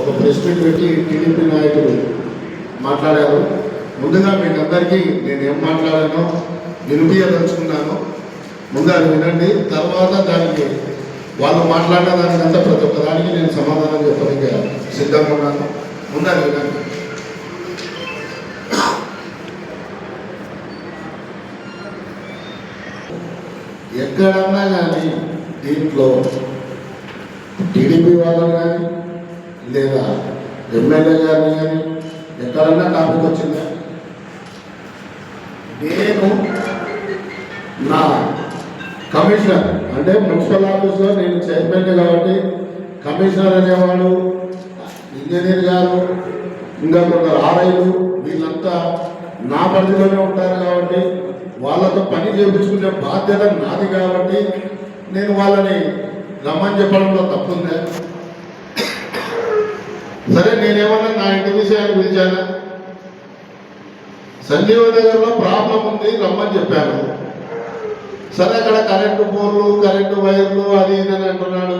ఒక press meet పెట్టి TDP నాయకులు మాట్లాడారు. ముందుగా మీకు అందరికీ నేను ఏం మాట్లాడానో వినిపించదలుచుకున్నాను ముందు అది వినండి. తర్వాత దానికి వాళ్ళు మాట్లాడిన దానికంతా ప్రతి ఒక్కదానికి నేను సమాధానం చెప్పడానికి సిద్ధంగా ఉన్నాను. ముందు అది వినండి. ఎక్కడన్నా కానీ దీంట్లో టీడీపీ వాళ్ళని కానీ లేదా ఎమ్మెల్యే గారిని కానీ ఎక్కడన్నా టాపిక్ వచ్చిందా? నేను నా కమిషనర్ అంటే మున్సిపల్ ఆఫీస్లో నేను చైర్మన్ కాబట్టి కమిషనర్ అనేవాడు ఇంజనీర్ గారు ఇంకా కొందరు ఆర్ఐలు వీళ్ళంతా నా పరిధిలోనే ఉంటారు కాబట్టి వాళ్ళతో పని చేయించుకునే బాధ్యత నాది కాబట్టి నేను వాళ్ళని రమ్మని చెప్పడంలో తప్పుందే? సరే నేనేమన్నా నా ఇంటి విషయాన్ని పిలిచానా? సంజీవ నగర్లో ప్రాబ్లం ఉంది రమ్మని చెప్పాను. సరే అక్కడ కరెంటు పోర్లు కరెంటు వైర్లు అది ఇది అని అంటున్నాడు.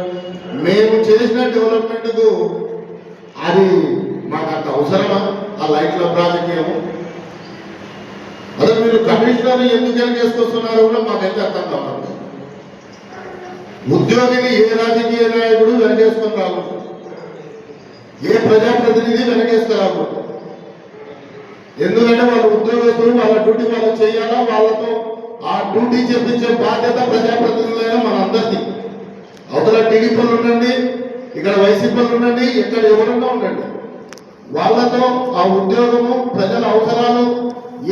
మేము చేసిన డెవలప్మెంట్కు అది మాకు అంత అవసరమా? ఆ లైట్ల ప్రాజెక్ట్ అదే మీరు కమిషనర్ ఎందుకు ఏం చేసుకొస్తున్నారో కూడా మాకైతే అర్థం కావాలి ఉద్యోగిని ఏ రాజకీయ నాయకుడు వెనకేసుకొని రాకూడదు. ఏ ప్రజాప్రతినిధి వెనకేస్తారు ఎందుకంటే వాళ్ళ ఉద్యోగస్తులు వాళ్ళ డ్యూటీ వాళ్ళు చేయాలా? వాళ్ళతో ఆ డ్యూటీ చేపించే బాధ్యత ప్రజాప్రతినిధులైన మన అందరిది అవతల టీడీపీలు ఉండండి ఇక్కడ వైసీపీలు ఉండండి ఇక్కడ ఎవరన్నా ఉండండి. వాళ్ళతో ఆ ఉద్యోగము ప్రజల అవసరాలు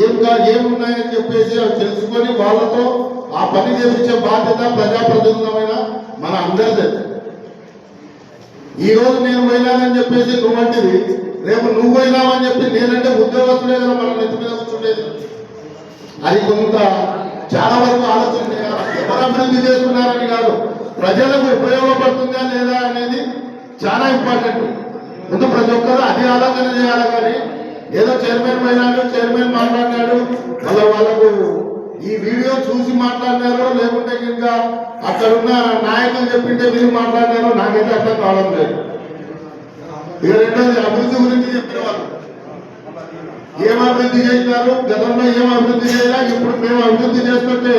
ఏంగా ఏమున్నాయని చెప్పేసి అవి తెలుసుకొని వాళ్ళతో ఆ పని చేపించే బాధ్యత ప్రజాప్రతినిధులమైన మన అందరిదే. ఈ రోజు నేను పోయినానని చెప్పేసి నువ్వంటివి రేపు నువ్వు పోయినావని చెప్పి నేనంటే ఉద్యోగస్తులే కదా మన నెత్తి మీద కూర్చుండేది అది కొంత చాలా వరకు ఆలోచన ఎవరు అభివృద్ధి చేస్తున్నారని కాదు. ప్రజలకు ఉపయోగపడుతుందా లేదా అనేది చాలా ఇంపార్టెంట్ ముందు ప్రతి ఒక్కరు అది ఆలోచన చేయాలి కానీ ఏదో చైర్మన్ పోయినాడు చైర్మన్ మాట్లాడినాడు వాళ్ళ వాళ్ళకు ఈ వీడియో చూసి మాట్లాడినారో లేకుంటే కనుక అక్కడ ఉన్న నాయకులు చెప్పింటే మీరు మాట్లాడినారో నాకైతే అర్థం కావడం లేదు. ఇక రెండోది అభివృద్ధి గురించి చెప్పిన వాళ్ళు ఏం అభివృద్ధి చేసినారు? గతంలో ఏం అభివృద్ధి చేయాలా ఇప్పుడు మేము అభివృద్ధి చేస్తుంటే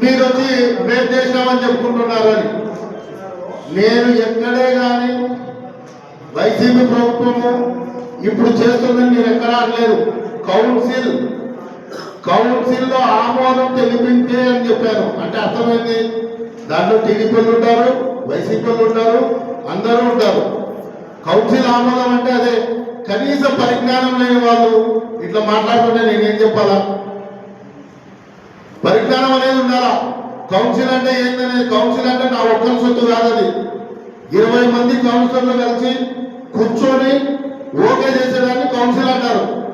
మీరు వచ్చి మేము చేసినామని చెప్పుకుంటున్నారు అని. నేను ఎక్కడే కానీ వైసీపీ ప్రభుత్వము ఇప్పుడు చేస్తుందని నేను ఎక్కడ లేదు కౌన్సిల్ కౌన్సిల్లో ఆమోదం తెలిపించే అని చెప్పారు. అంటే అర్థమైంది? దాంట్లో టీడీపీలు ఉంటారు వైసీపీలు ఉంటారు అందరూ ఉంటారు. కౌన్సిల్ ఆమోదం అంటే అదే. కనీస పరిజ్ఞానం లేని వాళ్ళు ఇట్లా మాట్లాడుతుంటే నేనేం చెప్పాలా? పరిజ్ఞానం అనేది ఉండాలా? కౌన్సిల్ అంటే ఏంటనేది కౌన్సిల్ అంటే నా ఒక్కరి సొత్తు కాదది. ఇరవై మంది కౌన్సిలర్లు కలిసి కూర్చొని ఓకే చేసేదాన్ని కౌన్సిల్ అంటారు.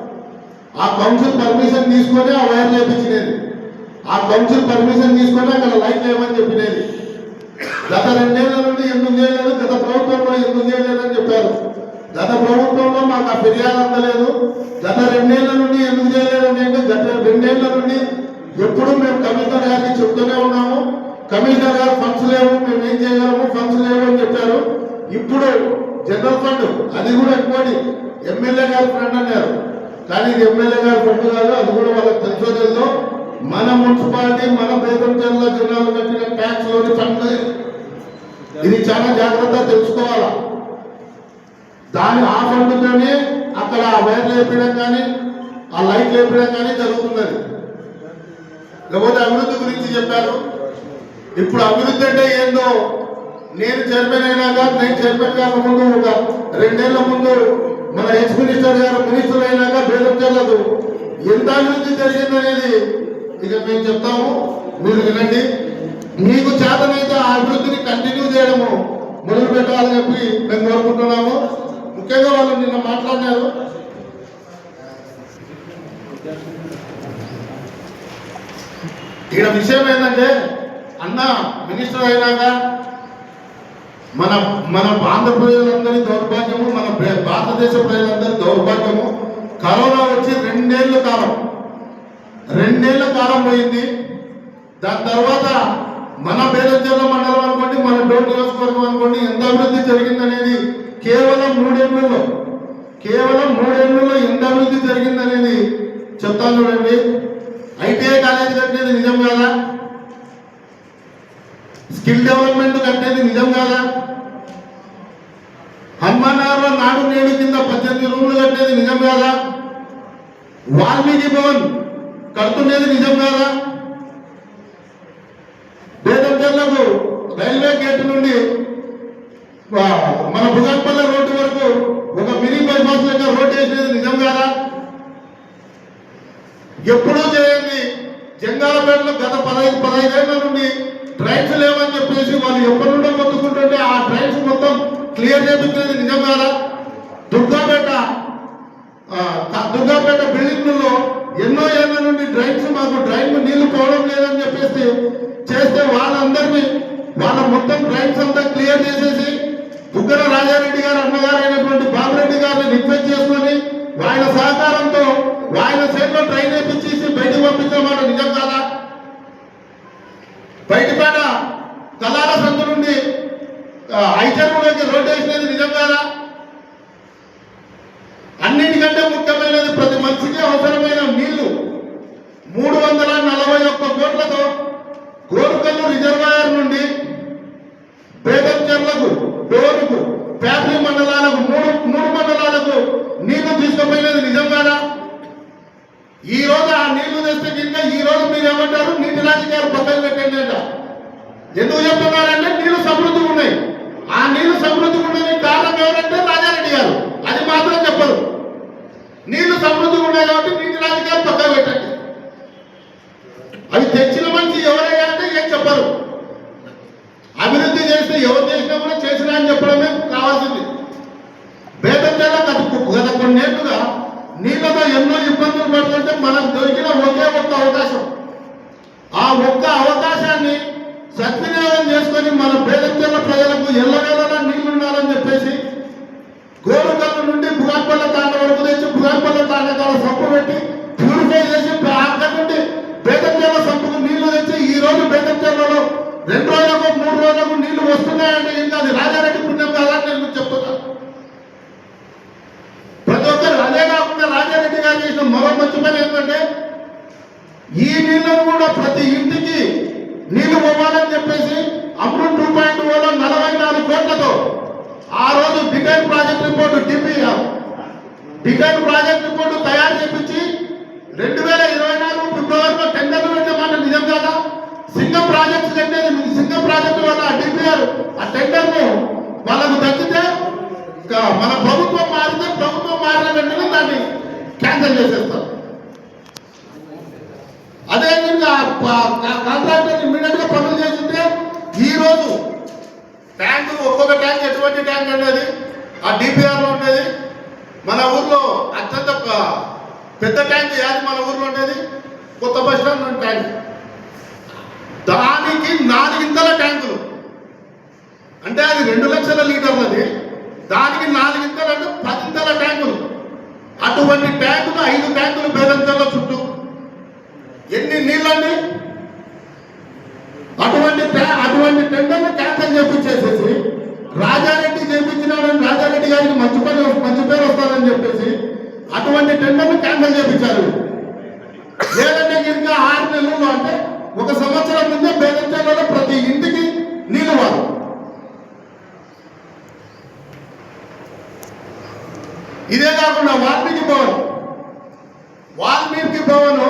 ఆ కౌన్సిల్ పర్మిషన్ తీసుకొని ఆ వైర్ చేపించినది ఆ కౌన్సిల్ పర్మిషన్ తీసుకొని అక్కడ లైట్ లేవని చెప్పినది. గత రెండేళ్ళ నుండి ఎందుకు చేయలేదు గత ప్రభుత్వంలో ఎందుకు చేయలేదని చెప్పారు. గత ప్రభుత్వంలో మాకు ఆ ఫిర్యాదు అందలేదు. గత రెండేళ్ళ నుండి ఎందుకు చేయలేదని అంటే గత రెండేళ్ళ నుండి ఎప్పుడు మేము కమిషనర్ గారికి చెప్తూనే ఉన్నాము. కమిషనర్ గారు ఫండ్స్ లేవు మేము ఏం చేయగలము? ఫండ్స్ లేవు అని చెప్పారు. ఇప్పుడు జనరల్ ఫండ్ అది కూడా ఎక్కువ ఎమ్మెల్యే గారు ఫ్రెండ్ అన్నారు. కానీ ఇది ఎమ్మెల్యే గారు పట్టు కాదు అది కూడా వాళ్ళకి తెలుసో మన మున్సిపాలిటీ మన బేదంచెల్ల జిల్లాలో కట్టిన ట్యాక్స్లోని ఫండ్ ఇది చాలా జాగ్రత్త తెలుసుకోవాలా? దాని ఆ ఫండ్తోనే అక్కడ ఆ వైర్లు వేపడం కానీ ఆ లైట్ వేపడం కానీ జరుగుతున్నది. లేకపోతే అభివృద్ధి గురించి చెప్పారు. ఇప్పుడు అభివృద్ధి అంటే ఏందో? నేను చైర్మన్ అయినాక నేను చైర్మన్ గారి ముందు ఒక రెండేళ్ళ ముందు మన హెచ్ మినిస్టర్ గారు మినిస్టర్ అయినాక బేదంచెర్లకు ఎంత అభివృద్ధి జరిగిందనేది ఇక మేము చెప్తాము. మీరు వినండి. మీకు చేతనైతే ఆ అభివృద్ధిని కంటిన్యూ చేయడము మొదలు పెట్టాలని చెప్పి మేము కోరుకుంటున్నాము. ముఖ్యంగా వాళ్ళు నిన్న మాట్లాడినారు. ఇక్కడ విషయం ఏంటంటే అన్న మినిస్టర్ అయినాక మన మన ఆంధ్ర ప్రజలందరి దౌర్భాగ్యము మన భారతదేశ ప్రజలందరి దౌర్భాగ్యము. కరోనా వచ్చి రెండేళ్ళ కాలం. రెండేళ్ళ కాలం పోయింది. దాని తర్వాత మన పేదంచెర్ల మండలం అనుకోండి మన డోర్ నియోజకవర్గం అనుకోండి ఎంత అభివృద్ధి జరిగిందనేది కేవలం మూడేళ్ళలో. కేవలం మూడేళ్ళలో ఎంత అభివృద్ధి జరిగిందనేది చెప్తాను చూడండి. ఐటీఐ కాలేజీ కట్టేది నిజం కాదా? స్కిల్ డెవలప్మెంట్ కట్టేది నిజం కాదా? హనుమానగర్లో నాడు నేడు కింద పద్దెనిమిది రూములు కట్టేది నిజం కాదా? వాల్మీకి భవన్ కడుతుండేది నిజం కాదా? వేదంచర్లకు రైల్వే గేట్ నుండి మన భుగన్పల్లి రోడ్డు వరకు ఒక మినీ బైపాస్ లెక్క రోడ్డు వేసేది నిజం కాదా? ఎప్పుడూ చేయండి. జంగాలపేటలో గత పదహైదు పదహైదేళ్ళ నుండి ట్రైన్స్ లేవని చెప్పేసి వాళ్ళు ఎప్పటి నుండో మొత్తుకుంటుంటే ఆ ట్రైన్స్ మొత్తం క్లియర్ చేపించేది నిజం కాదా? దుర్గాపేట ఆ, దుర్గాపేట బిల్డింగ్లలో ఎన్నో ఏళ్ళ నుండి డ్రైన్స్ మాకు డ్రైన్ నీళ్ళు పోవడం లేదని చెప్పేసి చేస్తే వాళ్ళందరినీ వాళ్ళ మొత్తం డ్రైన్స్ అంతా క్లియర్ చేసేసి బుగ్గన రాజారెడ్డి గారు అన్నగారు అయినటువంటి బాబురెడ్డి గారిని రిక్వెస్ట్ చేసుకొని ఆయన సహకారంతో ఆయన చేతిలో ట్రైన్ వేపించేసి బయటకు పంపించడం నిజం కాదా? బయటపేట కలాల సందు నుండి ఐచర్లోకి రోడ్డు వేసినది నిజం కాదా? అన్నిటికంటే ముఖ్యమైనది ప్రతి మనిషికి అవసరమైన నీళ్ళు. మూడు వందల నలభై ఒక్క కోట్లతో గోరుకల్లు రిజర్వాయర్ నుండి బేగంచెర్లకు డోరుకు ఫ్యామిలీ మండలాలకు మూడు మూడు మండలాలకు నీళ్ళు తీసుకుపోయినది నిజం కాదా ఈ రోజు ఆ నీళ్ళు తెస్తే కింద ఈ రోజు మీరు ఏమంటారు? నీటి రాజకీయాలు పక్కన పెట్టండి అంట. ఎందుకు చెప్తున్నారంటే నీళ్ళు సమృద్ధిగా ఉన్నాయి. ఆ నీళ్ళు సమృద్ధిగా ఉండడానికి కారణం ఎవరంటే రాజారెడ్డి గారు. అది మాత్రం చెప్పరు. నీళ్ళు సమృద్ధిగా ఉన్నాయి కాబట్టి నీటి రాజకీయాలు పక్కన పెట్టండి. అవి తెచ్చి మనిషి ఎవరయ్యా అంటే ఏం చెప్పరు అభివృద్ధి చేస్తే ఎవరు చేసినా కూడా చేసినా అని చెప్పడమే కావాల్సింది బేదంచేలా గత గత కొన్నేళ్ళుగా నీళ్ళతో ఎన్నో ఇబ్బందులు పడుతుంటే మనకు దొరికిన ఒకే ఒక్క అవకాశం ఆ ఒక్క అవకాశాన్ని సద్వినియోగం చేసుకొని మన బేదంచెల ప్రజలకు ఎల్లవేళలా నీళ్ళు ఉండాలని చెప్పేసి గోరుకల్లు నుండి భుగాన్పల్ల తాండ వరకు తెచ్చి భుగాన్పల్ల తాండ కాడ సంపు పెట్టి ప్యూరిఫై చేసి అక్కడి నుండి బేదంచెల సంపుకు నీళ్ళు తెచ్చి ఈ రోజు బేదంచెలలో రెండు రోజులకు మూడు రోజులకు నీళ్ళు వస్తున్నాయంటే ఇంకా అది రాజారెడ్డి పుణ్యం కాదని నేను మీకు చెప్తున్నాను ప్రతి ఒక్కరు అదే కాకుండా రాజారెడ్డి గారు చేసిన మరో మంచి పని ఏంటంటే ఈ నీళ్ళను కూడా ప్రతి ఇంటికి నీళ్ళు పోవాలని చెప్పేసి అమృత్ టూ పాయింట్ ఓలో నలభై నాలుగు కోట్లతో ఆ రోజు detail project report DPR detail project report తయారు చేపించి రెండు వేల ఇరవై నాలుగు ఫిబ్రవరిలో టెండర్లు పెట్టే మాట నిజం కాదా? సింగం ప్రాజెక్ట్ కట్టేది సింగం ప్రాజెక్టు వల్ల ఆ డిపిఆర్ ఆ టెండర్ను వాళ్ళకు తగ్గితే మన ప్రభుత్వం మారితే ప్రభుత్వం మారిన వెంటనే దాన్ని క్యాన్సల్ చేసేస్తారు అదేవిధంగా కాంట్రాక్టర్ ఇమ్మీడియట్గా పనులు చేస్తుంటే ఈ రోజు ట్యాంక్ ఒక్కొక్క ట్యాంక్ ఎటువంటి ట్యాంక్ అనేది ఆ డిపిఆర్లో ఉండేది. మన ఊర్లో అత్యంత పెద్ద ట్యాంక్ ఏది మన ఊర్లో ఉండేది. కొత్త బస్ స్టాండ్ ట్యాంక్. దానికి నాలుగింతల ట్యాంకులు. అంటే అది రెండు లక్షల లీటర్లది. దానికి నాలుగింతలు అంటే పదింతల ట్యాంకులు. అటువంటి ట్యాంకులు ఐదు ట్యాంకులు బేదంతల చుట్టూ. ఎన్ని నీళ్ళండి? అటువంటి అటువంటి టెండర్లు క్యాన్సల్ చేపించేసేసి రాజారెడ్డి చేపించినాడని రాజారెడ్డి గారికి మంచి పని మంచి పేరు వస్తుందని చెప్పేసి అటువంటి టెండర్లు క్యాన్సల్ చేపించారు. లేదంటే ఇంకా ఆరు నెలలు అంటే ఒక సంవత్సరం ముందే బేదంచెలలో ప్రతి ఇంటికి నీళ్ళు వారు. ఇదే కాకుండా వాల్మీకి భవన్ వాల్మీకి భవన్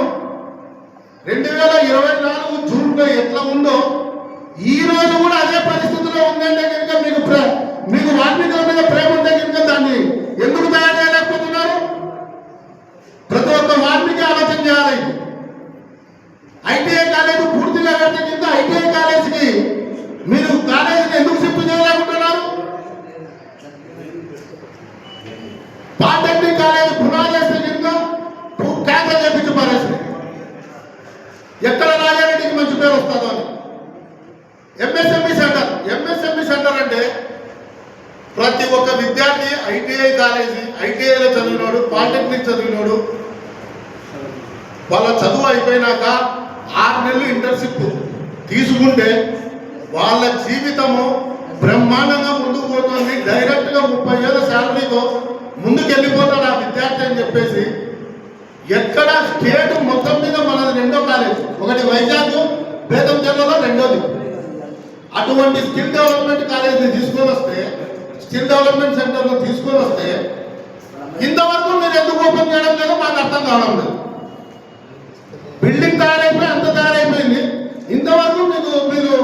రెండు వేల ఇరవై నాలుగు ఎట్లా ఉందో ఈ రోజు కూడా అదే పరిస్థితిలో ఉందంటే కనుక మీకు మీకు వాల్మీకుల మీద ప్రేమ ఉంటే కనుక దాన్ని ఎందుకు తయారు చేయలేకపోతున్నారు? ప్రతి ఒక్క వాల్మీకి ఆలోచన చేయాలి. ఐటీఐ కాలేజ్ పూర్తిగా కట్టే కింద ఐటీఐ కాలేజీకి మీరు కాలేజీని ఎందుకు షిఫ్ట్ చేయలేకుంటున్నారు పాలిటెక్నిక్ కాలేజ్ పునాది వేస్తే కింద క్యాన్సల్ చేపించి పారేసింది ఎక్కడ రాజారెడ్డికి మంచి పేరు వస్తుందో అని ఎంఎస్ఎంఈ సెంటర్ ఎంఎస్ఎంఈ సెంటర్ అంటే ప్రతి ఒక్క విద్యార్థి ఐటీఐ కాలేజీ ఐటీఐలో చదివినోడు పాలిటెక్నిక్ చదివినోడు వాళ్ళ చదువు అయిపోయినాక ఆరు నెలలు ఇంటర్న్షిప్ తీసుకుంటే వాళ్ళ జీవితము బ్రహ్మాండంగా ముందుకు పోతుంది. డైరెక్ట్గా ముప్పై వేల శాలరీతో ముందుకెళ్ళిపోతాడు ఆ విద్యార్థి అని చెప్పేసి ఎక్కడ స్టేట్ మొత్తం మీద మనది రెండో కాలేజ్. ఒకటి వైజాగ్ బేతం జిల్లాలో రెండోది. అటువంటి స్కిల్ డెవలప్మెంట్ కాలేజీని తీసుకొని వస్తే స్కిల్ డెవలప్మెంట్ సెంటర్లో తీసుకొని వస్తే ఇంతవరకు మీరు ఎందుకు ఓపెన్ చేయడం లేదో మాకు అర్థం కావడం లేదు. బిల్డింగ్ తయారైపోయి అంత తయారైపోయింది. ఇంతవరకు మీకు మీరు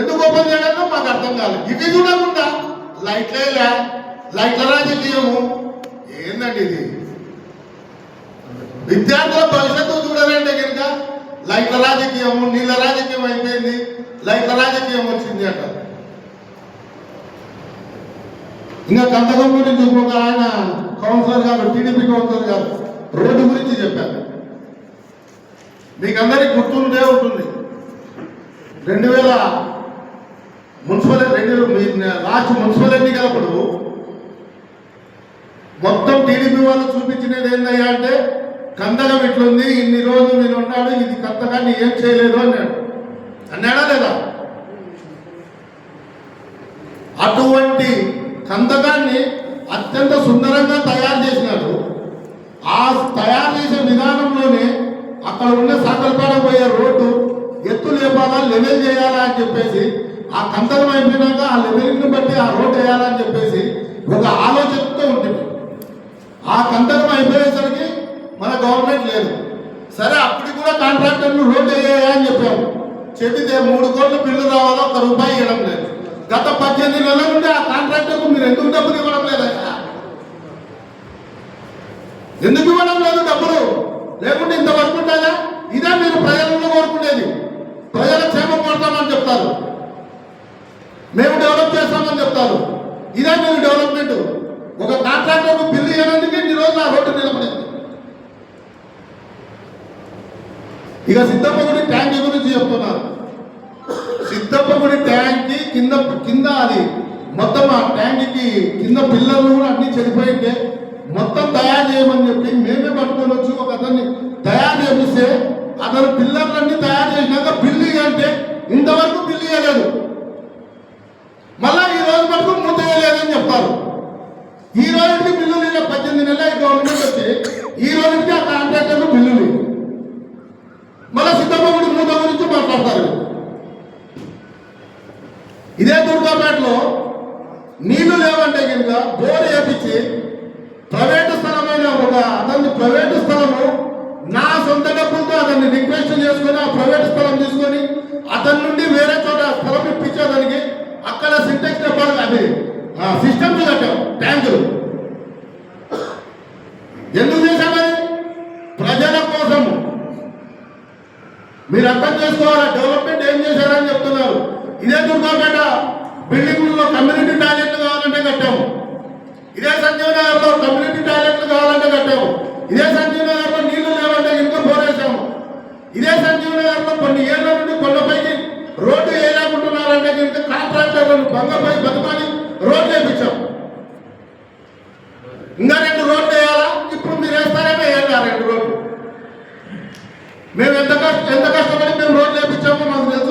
ఎందుకు ఓపెన్ చేయడంలో మాకు అర్థం కాలేదు. ఇవి చూడకుండా లైట్లే లే లైట్ల రాజకీయము ఏందండి ఇది? విద్యార్థుల భవిష్యత్తు చూడాలంటే కనుక లైట్ల రాజకీయము నీళ్ళ రాజకీయం అయిపోయింది. లైట్ల రాజకీయం వచ్చింది అంటారు. ఇంకా కంతకం గురించి ఇంకొక ఆయన కౌన్సిలర్ గారు టీడీపీ కౌన్సిలర్ గారు రోడ్డు గురించి చెప్పారు. మీకు అందరికి గుర్తుండే ఉంటుంది. రెండు వేల మున్సిపల్ రెండు లాస్ట్ మున్సిపల్ ఎన్నికలప్పుడు మొత్తం టీడీపీ వాళ్ళు చూపించినది ఏందయ్యా అంటే కందగం ఇట్లుంది ఇన్ని రోజులు నేను ఉన్నాడు ఇది కంతకాన్ని ఏం చేయలేదు అన్నాడు. అన్నాడా లేదా? అటువంటి కందకాన్ని అత్యంత సుందరంగా తయారు చేసినాడు. ఆ తయారు చేసే విధానంలోనే అక్కడ ఉన్న సాకల్పాడ పోయే రోడ్డు ఎత్తు లేపాలా లెవెల్ చేయాలా అని చెప్పేసి ఆ కందకం అయిపోయినాక ఆ లెవెలింగ్ని బట్టి ఆ రోడ్ వేయాలని చెప్పేసి ఒక ఆలోచనతో ఉంటుంది ఆ కందకం అయిపోయేసరికి మన గవర్నమెంట్ లేదు. సరే అప్పటికి కూడా కాంట్రాక్టర్లు రోడ్డు వేయాలని చెప్పాము. చెబితే మూడు కోట్ల బిల్లు రావాలో ఒక రూపాయి ఇవ్వడం లేదు. గత పద్దెనిమిది నెలల నుండి ఆ కాంట్రాక్టర్కు మీరు ఎందుకు డబ్బులు ఇవ్వడం లేదయ్యా ఎందుకు ఇవ్వడం లేదు డబ్బులు? లేకుంటే ఇంతవరకు ఉంటుందా? ఇదే మీరు ప్రజలను కోరుకునేది. ప్రజల క్షేమం కోరుతామని చెప్తారు. మేము డెవలప్ చేస్తామని చెప్తారు. ఇదే మీరు డెవలప్మెంట్. ఒక కాంట్రాక్టర్కు బిల్లు ఇవ్వడానికి ఇన్ని రోజులు ఆ రోడ్డు నిలబడింది. ఇక సిద్ధప్పగుడి ట్యాంక్ గురించి చెప్తున్నారు. సిద్ధప్పగుడి ట్యాంక్కి కింద కింద అది మొత్తం ఆ ట్యాంక్కి కింద పిల్లలు కూడా అన్ని చనిపోయింటే మొత్తం తయారు చేయమని చెప్పి మేమే పట్టుకొని వచ్చి ఒక అతన్ని తయారు చేపిస్తే అతను పిల్లర్లన్నీ తయారు చేసినాక బిల్లు అంటే ఇంతవరకు బిల్లు చేయలేదు మళ్ళా ఈ రోజు మటుకు మూత చేయలేదని చెప్పారు ఈ రోజుకి బిల్లులు ఇవ్వ పద్దెనిమిది నెలల గవర్నమెంట్ వచ్చి ఈ రోజుకి ఆ కాంట్రాక్టర్లు బిల్లులు ఇవ్వరు. మళ్ళా సిద్ధమ్మగుడి మూత గురించి మాట్లాడతారు ఇదే దుర్గాపేటలో నీళ్ళు లేవంటే కనుక బోర్ వేపించి ప్రైవేటు స్థలమైన ఒక అతని ప్రైవేటు స్థలము నా సొంత డబ్బులతో అతన్ని రిక్వెస్ట్ చేసుకొని ఆ ప్రైవేట్ స్థలం తీసుకొని అతని నుండి వేరే చోట స్థలం ఇప్పించేదానికి అక్కడ సింటెక్స్ డబ్బాలు అది సిస్టమ్స్ కట్టాం ట్యాంకులు ఎందుకు చేశామని ప్రజల కోసము మీరు అర్థం చేసుకోవాలి డెవలప్మెంట్ ఏం చేశారని చెప్తున్నారు ఇదే దుర్గాపేట బిల్డింగ్లో కమ్యూనిటీ టాయిలెట్లు కావాలంటే కట్టాము ఇదే సంజీవ్ నగర్ కమ్యూనిటీ టాయిలెట్లు కావాలంటే కట్టాము ఇదే సంజీవ్ నగర్ నీళ్ళు లేవంటే ఇంకా బోరేసాము ఇదే సంజీవ్ నగర్ కొన్ని ఏళ్ళ నుండి కొండపైకి రోడ్డు వేయలేకుంటున్నారంటే ఇంకా కాంట్రాక్టర్లను బంగపై బతుకొని రోడ్లు వేయించాం. ఇంకా రెండు రోడ్లు వేయాలా? ఇప్పుడు మీరు వేస్తారేమో వేయాలి ఆ రెండు రోడ్లు? మేము ఎంత కష్ట ఎంత కష్టపడి మేము రోడ్లు వేయించామో మాకు తెలుసు.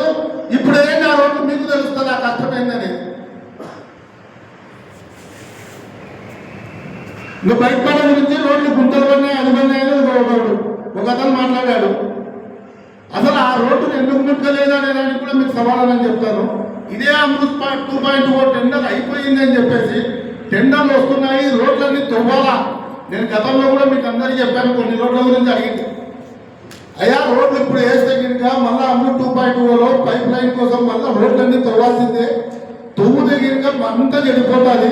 ఇప్పుడు ఏం ఆ రోడ్డు మీకు తెలుస్తుంది? ఆ కష్టం ఏంటని నువ్వు బయటపడే గురించి రోడ్లు గుంతలు పడినాయి అది పడినాయని ఒక ఒకడు ఒక అతను మాట్లాడాడు. అసలు ఆ రోడ్డును ఎందుకు ముట్టలేదు లేదా దానికి కూడా మీకు సమాధానం చెప్తాను. ఇదే Amrut point two point O tender అయిపోయింది అని చెప్పేసి టెండర్లు వస్తున్నాయి రోడ్లన్నీ తవ్వాలా? నేను గతంలో కూడా మీకు అందరికీ చెప్పాను కొన్ని రోడ్ల గురించి అడిగింది. అయ్యా రోడ్లు ఇప్పుడు వేస్తే కనుక మళ్ళీ అమ్ము టూ పాయింట్ ఓలో పైప్ లైన్ కోసం మళ్ళీ రోడ్లన్నీ తవ్వాల్సిందే తవ్వుతే కనుక అంతా చెడిపోతుంది.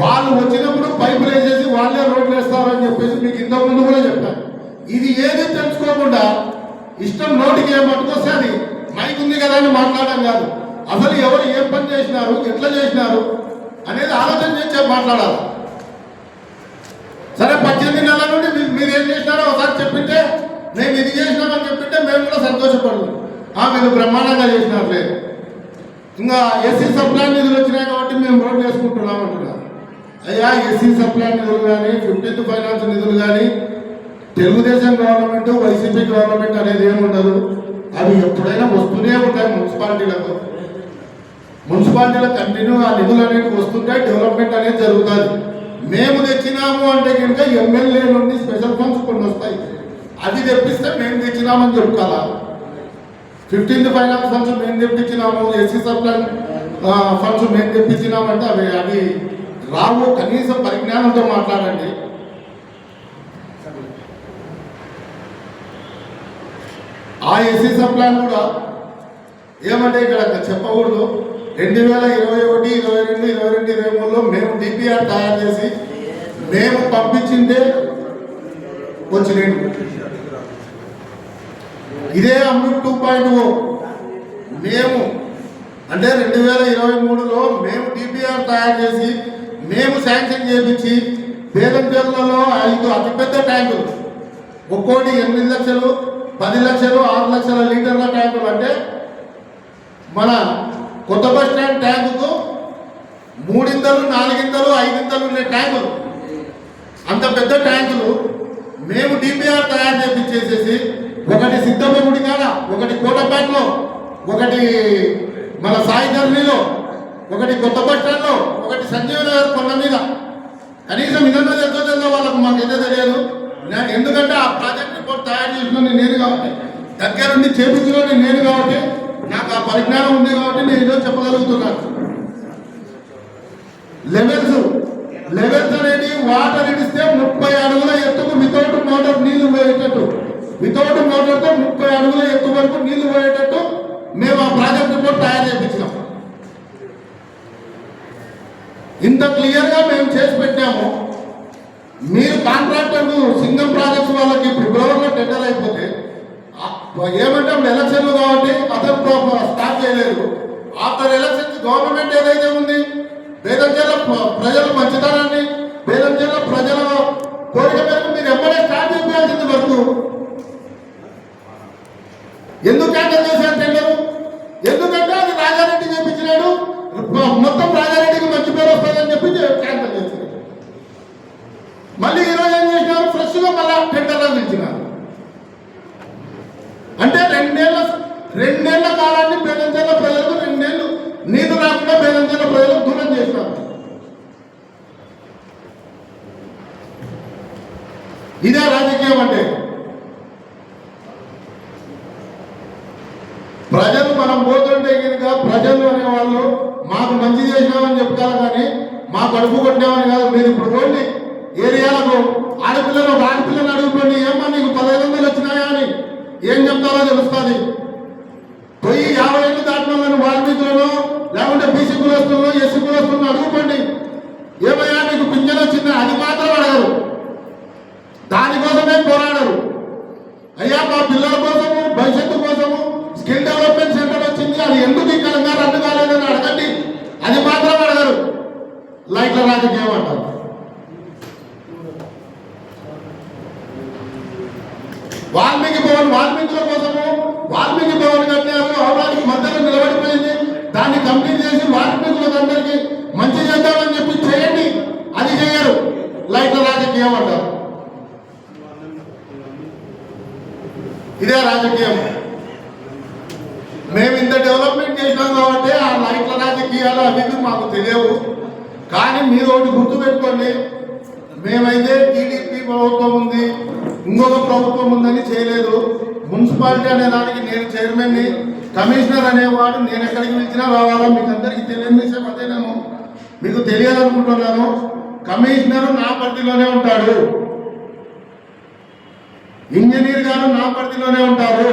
వాళ్ళు వచ్చినప్పుడు పైపులు వేసేసి వాళ్ళే రోడ్లు వేస్తారని చెప్పేసి మీకు ఇంతకు ముందు కూడా చెప్పాను ఇది ఏది తెలుసుకోకుండా ఇష్టం నోటికి ఏం పట్టుకొస్తే అది. మైక్ ఉంది కదా అని మాట్లాడడం కాదు. అసలు ఎవరు ఏం పని చేసినారు ఎట్లా చేసినారు అనేది ఆలోచన చేసి మాట్లాడాలి. సరే పద్దెనిమిది నెలల నుండి మీరు ఏం చేసినారో ఒకసారి చెప్పింటే మేము ఇది చేసినామని చెప్పింటే మేము కూడా సంతోషపడదు ఆ మీరు బ్రహ్మాండంగా చేసినారులే. ఇంకా ఎస్సీ సప్లాన్ నిధులు వచ్చినాయి కాబట్టి మేము రోడ్లు వేసుకుంటున్నాం అంటున్నారు. అయ్యా ఎస్సీ సప్లాన్ నిధులు కానీ ఫిఫ్టీన్త్ ఫైనాన్స్ నిధులు కానీ తెలుగుదేశం గవర్నమెంట్ వైసీపీ గవర్నమెంట్ అనేది ఏమి ఉండదు. అవి ఎప్పుడైనా వస్తూనే ఉంటాయి మున్సిపాలిటీలకు. మున్సిపాలిటీల కంటిన్యూ ఆ నిధులు అనేవి వస్తుంటే డెవలప్మెంట్ అనేది జరుగుతుంది. మేము తెచ్చినాము అంటే కనుక ఎమ్మెల్యే నుండి స్పెషల్ ఫండ్స్ కొన్ని వస్తాయి అది తెప్పిస్తే మేము తెచ్చినామని చెప్పుకోవాలా? ఫిఫ్టీన్త్ ఫైనాన్స్ ఫండ్స్ మేము తెప్పించినాము ఎస్సీ సప్లై ఫండ్స్ మేము తెప్పించినామంటే అవి అవి రావు. కనీసం పరిజ్ఞానంతో మాట్లాడండి. ఆ ఎస్సీ సప్లాన్ కూడా ఏమంటే ఇక్కడ చెప్పకూడదు. రెండు వేల ఇరవై ఒకటి ఇరవై రెండు ఇరవై రెండు ఇరవై మూడులో మేము డిపిఆర్ తయారు చేసి మేము పంపించిందే వచ్చినాయి ఇదే అమృత్ టూ పాయింట్ ఓ. మేము అంటే రెండు వేల ఇరవై మూడులో మేము డిపిఆర్ తయారు చేసి మేము శాంక్షన్ చేపించి పేదంపేర్లలో ఐదు అతిపెద్ద ట్యాంకులు ఒక్కోటి ఎనిమిది లక్షలు పది లక్షలు ఆరు లక్షల లీటర్ల ట్యాంకులు అంటే మన కొత్త బస్ స్టాండ్ ట్యాంకుకు మూడింతలు నాలుగింతలు ఐదింతలు ఉండే ట్యాంకులు. అంత పెద్ద ట్యాంకులు మేము డిపిఆర్ తయారు చేపించేసేసి ఒకటి సిద్ధమ్మ కాడ ఒకటి కోటపేటలో ఒకటి మన సాయిధర్మిలో ఒకటి కొత్త బస్ ఒకటి సంజీవ నగర్ కొండ మీద. కనీసం ఇదన్నా తెలుసో తెలుసో వాళ్ళకు మాకైతే తెలియదు. నేను ఎందుకంటే ఆ ప్రాజెక్ట్ రిపోర్ట్ తయారు చేసిన నేను కాబట్టి దగ్గరుండి చేపించిన నేను కాబట్టి నాకు ఆ పరిజ్ఞానం ఉంది కాబట్టి నేను ఈరోజు చెప్పగలుగుతున్నాను లెవెల్స్ లెవెల్స్ అనేది వాటర్ ఇడిస్తే ముప్పై అడుగుల ఎత్తుకు వితౌట్ మోటార్ నీళ్ళు పోయేటట్టు. వితౌట్ మోటార్తో ముప్పై అడుగుల ఎత్తు వరకు నీళ్ళు పోయేటట్టు మేము ఆ ప్రాజెక్ట్ రిపోర్ట్ తయారు చేయించినాం. ఇంత క్లియర్గా మేము చేసి పెట్టాము మీరు కాంట్రాక్టర్ను సింగం ప్రాజెక్ట్స్ వాళ్ళకి ఫిబ్రవరిలో టెండర్ అయిపోతే ఏమంటే ఎలక్షన్లు కాబట్టి అతను స్టార్ట్ చేయలేదు. ఆఫ్టర్ ఎలక్షన్స్ గవర్నమెంట్ ఏదైతే ఉంది బేదంచెల్ల ప్రజల మంచితనాన్ని బేదంచెల్ల ప్రజల కోరిక మేరకు మీరు ఎప్పుడే స్టార్ట్ చేయాల్సింది వరకు ఎందుకు క్యాన్సల్ చేశారు టెండర్? ఎందుకంటే అది రాజారెడ్డి చేపించినాడు. మొత్తం రాజారెడ్డికి మంచి పేరు వస్తుందని చెప్పి క్యాన్సల్ చేశారు. మళ్ళీ ఈరోజు ఏం చేసినారు? ఫ్రెష్గా మళ్ళా టెండర్లో పిలిచినారు అంటే రెండేళ్ళ రెండేళ్ళ కాలాన్ని బేదంచెల ప్రజలకు రెండేళ్ళు నీళ్ళు రాకుండా బేదంచెల ప్రజలకు దూరం చేసినారు. ఇదే రాజకీయం అంటే ప్రజలు మనం పోతుంటే కనుక ప్రజలు అనేవాళ్ళు మాకు మంచి చేసినామని చెప్తారు కానీ మాకు అడుగు కొట్టామని కాదు. మీరు ఇప్పుడు పోండి. ఏరియాలకు ఆడపిల్లలు ఒక ఆడపిల్లని అడుగుకోండి ఏమన్నా నీకు పదహైదు వందలు వచ్చినాయా అని ఏం చెప్తారో తెలుస్తుంది. పోయి యాభై ఏళ్ళు దాటిన వాళ్ళని వాల్మీకులను లేకుంటే బీసీ కులస్తులను ఎస్సీ కులస్తులను అడుగుకోండి ఏమయ్యా నీకు పింఛన్ వచ్చిందా అది మాత్రం అడగరు దానికోసమే పోరాడరు అయ్యా మా పిల్లల కోసము భవిష్యత్తు కోసము స్కిల్ డెవలప్మెంట్ సెంటర్ వచ్చింది అది ఎందుకు ఈ తెలంగాణ రద్దు కాలేదని అడగండి అది మాత్రం అడగరు లైట్ల రాజకీయం అంటారు వాల్మీకి భవన్ వాల్మీకుల కోసము వాల్మీకి భవన్ కట్టారు అవడానికి మధ్యలో నిలబడిపోయింది దాన్ని కంప్లీట్ చేసి వాల్మీకులకు అందరికీ మంచి చేద్దామని చెప్పి చేయండి అది చేయరు లైట్ల రాజకీయం అంటారు ఇదే రాజకీయం మేము ఇంత డెవలప్మెంట్ చేసినాం కాబట్టి ఆ లైట్ల రాజకీయాలు అవి ఇవి మాకు తెలియవు కానీ మీరు ఒకటి గుర్తుపెట్టుకోండి మేమైతే టీడీపీ ప్రభుత్వం ఉంది ఇంకొక ప్రభుత్వం ఉందని చేయలేదు. మున్సిపాలిటీ అనే దానికి నేను చైర్మన్ని కమిషనర్ అనేవాడు నేను ఎక్కడికి పిలిచినా రావాలా? మీకు అందరికీ తెలియని విషయం అదే నేను మీకు తెలియాలనుకుంటున్నాను. కమిషనర్ నా పరిధిలోనే ఉంటాడు. ఇంజనీర్ గారు నా పరిధిలోనే ఉంటారు.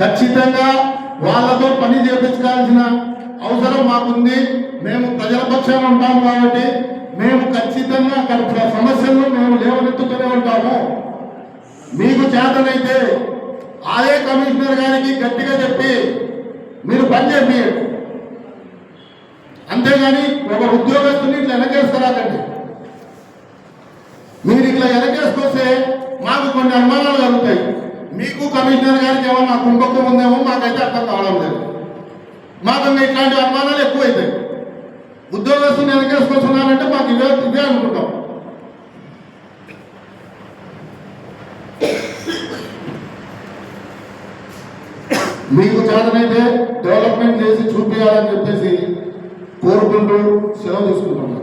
ఖచ్చితంగా వాళ్ళతో పని చేపించాల్సిన అవసరం మాకుంది. మేము ప్రజల పక్షాన ఉంటాం కాబట్టి మేము ఖచ్చితంగా అక్కడ సమస్యలను మేము లేవనెత్తుతూనే ఉంటాము. మీకు చేతనైతే అదే కమిషనర్ గారికి గట్టిగా చెప్పి మీరు పని చేయండి. అంతేగాని ఒక ఉద్యోగస్తుని ఇట్లా వెనకేస్తారాకండి మీరు ఇట్లా వెనకేసుకొస్తే మాకు కొన్ని అనుమానాలు కలుగుతాయి. మీకు కమిషనర్ గారికి ఏమన్నా కుంభకం ఉందేమో మాకైతే అర్థం కావడం లేదు. మాకు ఇట్లాంటి అనుమానాలు ఎక్కువైతాయి. ఉద్యోగస్తులు వెనకేసుకొస్తున్నారంటే మాకు ఇవే ఇవే అనుకుంటాం. మీకు చేతనైతే డెవలప్మెంట్ చేసి చూపించాలని చెప్పేసి కోరుకుంటూ సెలవు తీసుకుంటున్నాను.